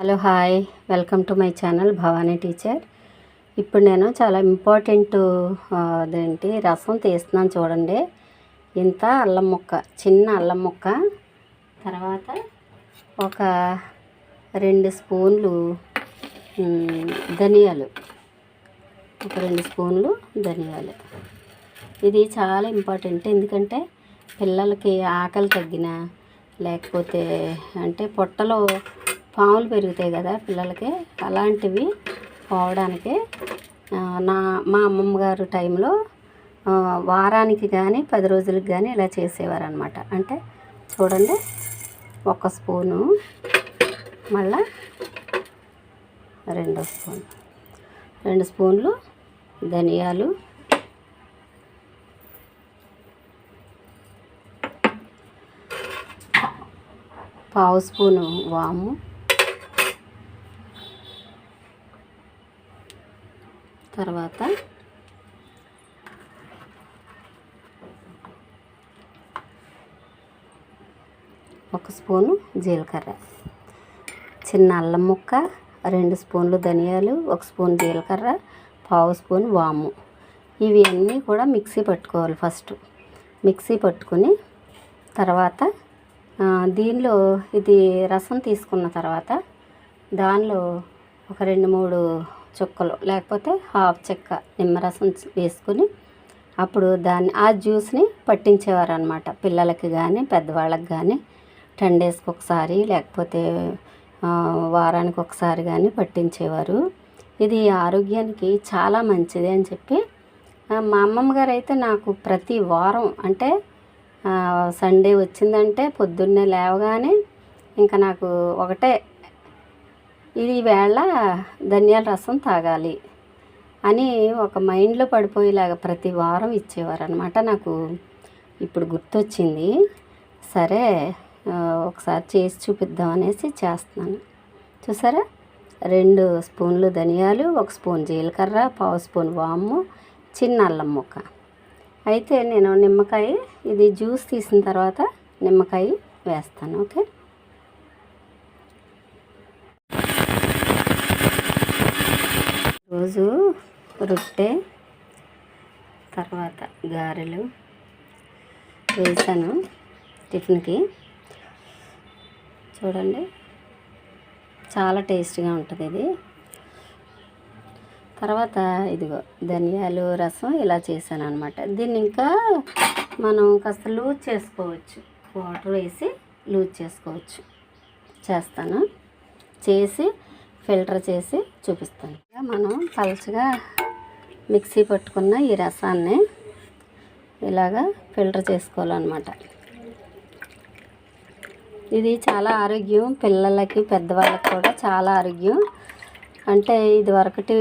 Hello hi welcome to my channel Bhavani teacher. ఇప్పుడు నేను చాలా ఇంపార్టెంట్ అదేంటి రసం తీస్తున్నాను చూడండి. ఇంత అల్లం ముక్క చిన్న అల్లం ముక్క. తర్వాత ఒక రెండు స్పూన్లు ధనియాలు. ఒక రెండు స్పూన్లు ధనియాలు. ఇది చాలా ఇంపార్టెంట్. ఎందుకంటే పిల్లలకి ఆకలి తగ్గిన లేకపోతే అంటే పొట్టలో పాములు పెరుగుతాయి కదా పిల్లలకి అలాంటివి పోవడానికి నా మా అమ్మమ్మ గారు టైంలో వారానికి కానీ పది రోజులకు కానీ ఇలా చేసేవారనమాట అంటే చూడండి ఒక స్పూను మళ్ళా రెండో స్పూన్. రెండు స్పూన్లు ధనియాలు పావు స్పూను వాము తర్వాత ఒక స్పూను జీలకర్ర. చిన్న అల్లం ముక్క రెండు స్పూన్లు ధనియాలు ఒక స్పూన్ జీలకర్ర పావు స్పూన్ వాము. ఇవి అన్నీ కూడా మిక్సీ పట్టుకోవాలి ఫస్ట్. మిక్సీ పట్టుకుని తర్వాత దీనిలో ఇది రసం తీసుకున్న తర్వాత దానిలో ఒక రెండు మూడు చుక్కలు లేకపోతే హాఫ్ చెక్క నిమ్మరసం వేసుకుని అప్పుడు దాన్ని ఆ జ్యూస్ని పట్టించేవారు అనమాట పిల్లలకి కానీ పెద్దవాళ్ళకి కానీ టెన్ డేస్కి ఒకసారి లేకపోతే వారానికి ఒకసారి కానీ పట్టించేవారు. ఇది ఆరోగ్యానికి చాలా మంచిది అని చెప్పి మా అమ్మమ్మ గారు అయితే నాకు ప్రతి వారం అంటే సండే వచ్చిందంటే పొద్దున్నే లేవగానే ఇంకా నాకు ఒకటే ఇది వేళ ధనియాల రసం తాగాలి అని ఒక మైండ్లో పడిపోయేలాగా ప్రతి వారం ఇచ్చేవారు అనమాట నాకు ఇప్పుడు గుర్తొచ్చింది. సరే ఒకసారి చేసి చూపిద్దాం అనేసి చేస్తున్నాను. చూసారా? రెండు స్పూన్లు ధనియాలు ఒక స్పూన్ జీలకర్ర పావు స్పూన్ వాము చిన్న అల్లం ముక్క. అయితే నేను నిమ్మకాయ ఇది జ్యూస్ తీసిన తర్వాత నిమ్మకాయ వేస్తాను ఓకే? రోజు రొట్టె తర్వాత గారెలు వేసాను టిఫిన్కి. చూడండి చాలా టేస్ట్గా ఉంటుంది ఇది. తర్వాత ఇదిగో ధనియాలు రసం ఇలా చేశాను అనమాట దీన్ని ఇంకా మనం కాస్త లూజ్ చేసుకోవచ్చు. వాటర్ వేసి లూజ్ చేసుకోవచ్చు. చేస్తాను. చేసి ఫిల్టర్ చేసి చూపిస్తాను. మనం పలచగా మిక్సీ పట్టుకున్న ఈ రసాన్ని ఇలాగా ఫిల్టర్ చేసుకోవాలన్నమాట. ఇది చాలా ఆరోగ్యం పిల్లలకి పెద్దవాళ్ళకి కూడా చాలా ఆరోగ్యం. అంటే ఇది వరకటి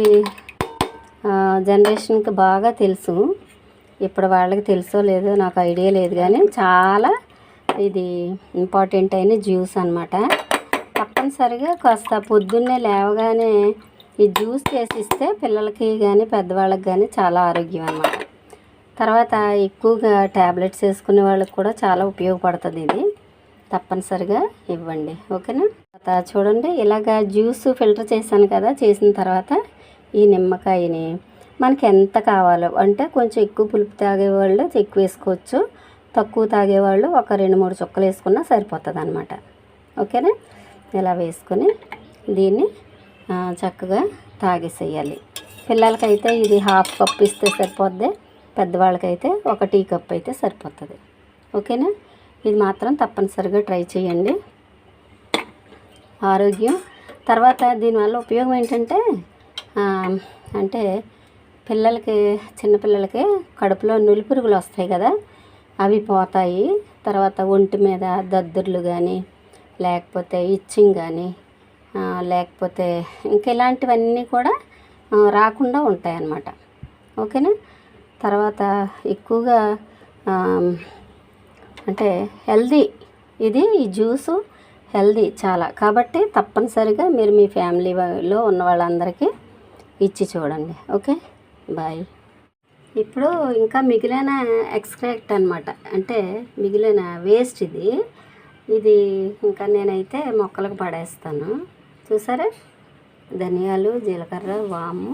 జనరేషన్కి బాగా తెలుసు. ఇప్పుడు వాళ్ళకి తెలుసో లేదో నాకు ఐడియా లేదు కానీ చాలా ఇది ఇంపార్టెంట్ అయిన జ్యూస్ అనమాట తప్పనిసరిగా కాస్త పొద్దున్నే లేవగానే ఈ జ్యూస్ చేసి ఇస్తే పిల్లలకి కానీ పెద్దవాళ్ళకి కానీ చాలా ఆరోగ్యం అనమాట తర్వాత ఎక్కువగా ట్యాబ్లెట్స్ వేసుకునే వాళ్ళకి కూడా చాలా ఉపయోగపడుతుంది ఇది. తప్పనిసరిగా ఇవ్వండి. ఓకేనా? తర్వాత చూడండి ఇలాగ జ్యూస్ ఫిల్టర్ చేశాను కదా చేసిన తర్వాత ఈ నిమ్మకాయని మనకి ఎంత కావాలో అంటే కొంచెం ఎక్కువ పులుపు తాగేవాళ్ళు ఎక్కువ వేసుకోవచ్చు. తక్కువ తాగేవాళ్ళు ఒక రెండు మూడు చుక్కలు వేసుకున్నా సరిపోతుంది అనమాట ఓకేనా? ఇలా వేసుకొని దీన్ని చక్కగా తాగేసేయాలి. పిల్లలకైతే ఇది హాఫ్ కప్ ఇస్తే సరిపోద్ది పెద్దవాళ్ళకైతే ఒక టీ కప్ అయితే సరిపోతుంది. ఓకేనా? ఇది మాత్రం తప్పనిసరిగా ట్రై చేయండి. ఆరోగ్యం. తర్వాత దీనివల్ల ఉపయోగం ఏంటంటే అంటే పిల్లలకి చిన్నపిల్లలకి కడుపులో నులిపురుగులు వస్తాయి కదా అవి పోతాయి. తర్వాత ఒంటి మీద దద్దుర్లు కానీ లేకపోతే ఇచ్చింగ్ కానీ లేకపోతే ఇంకా ఇలాంటివన్నీ కూడా రాకుండా ఉంటాయి అన్నమాట ఓకేనా? తర్వాత ఎక్కువగా అంటే హెల్దీ ఇది ఈ జ్యూసు హెల్దీ చాలా. కాబట్టి తప్పనిసరిగా మీరు మీ ఫ్యామిలీలో ఉన్న వాళ్ళందరికీ ఇచ్చి చూడండి. ఓకే? బాయ్. ఇప్పుడు ఇంకా మిగిలిన ఎక్స్ట్రాక్ట్ అనమాట అంటే మిగిలిన వేస్ట్ ఇది. ఇది ఇంకా నేనైతే మొక్కలకు పడేస్తాను. చూసారా? ధనియాలు జీలకర్ర వాము.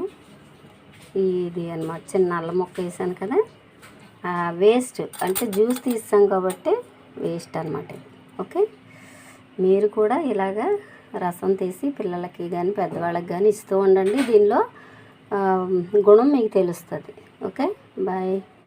ఇది అన్నమాట. చిన్న నల్ల ముక్క వేసాను కదా. వేస్ట్. అంటే జ్యూస్ తీస్తాం కాబట్టి వేస్ట్ అనమాట ఓకే? మీరు కూడా ఇలాగా రసం తీసి పిల్లలకి కానీ పెద్దవాళ్ళకి కానీ ఇస్తూ ఉండండి. దీనిలో గుణం మీకు తెలుస్తుంది. ఓకే? బాయ్.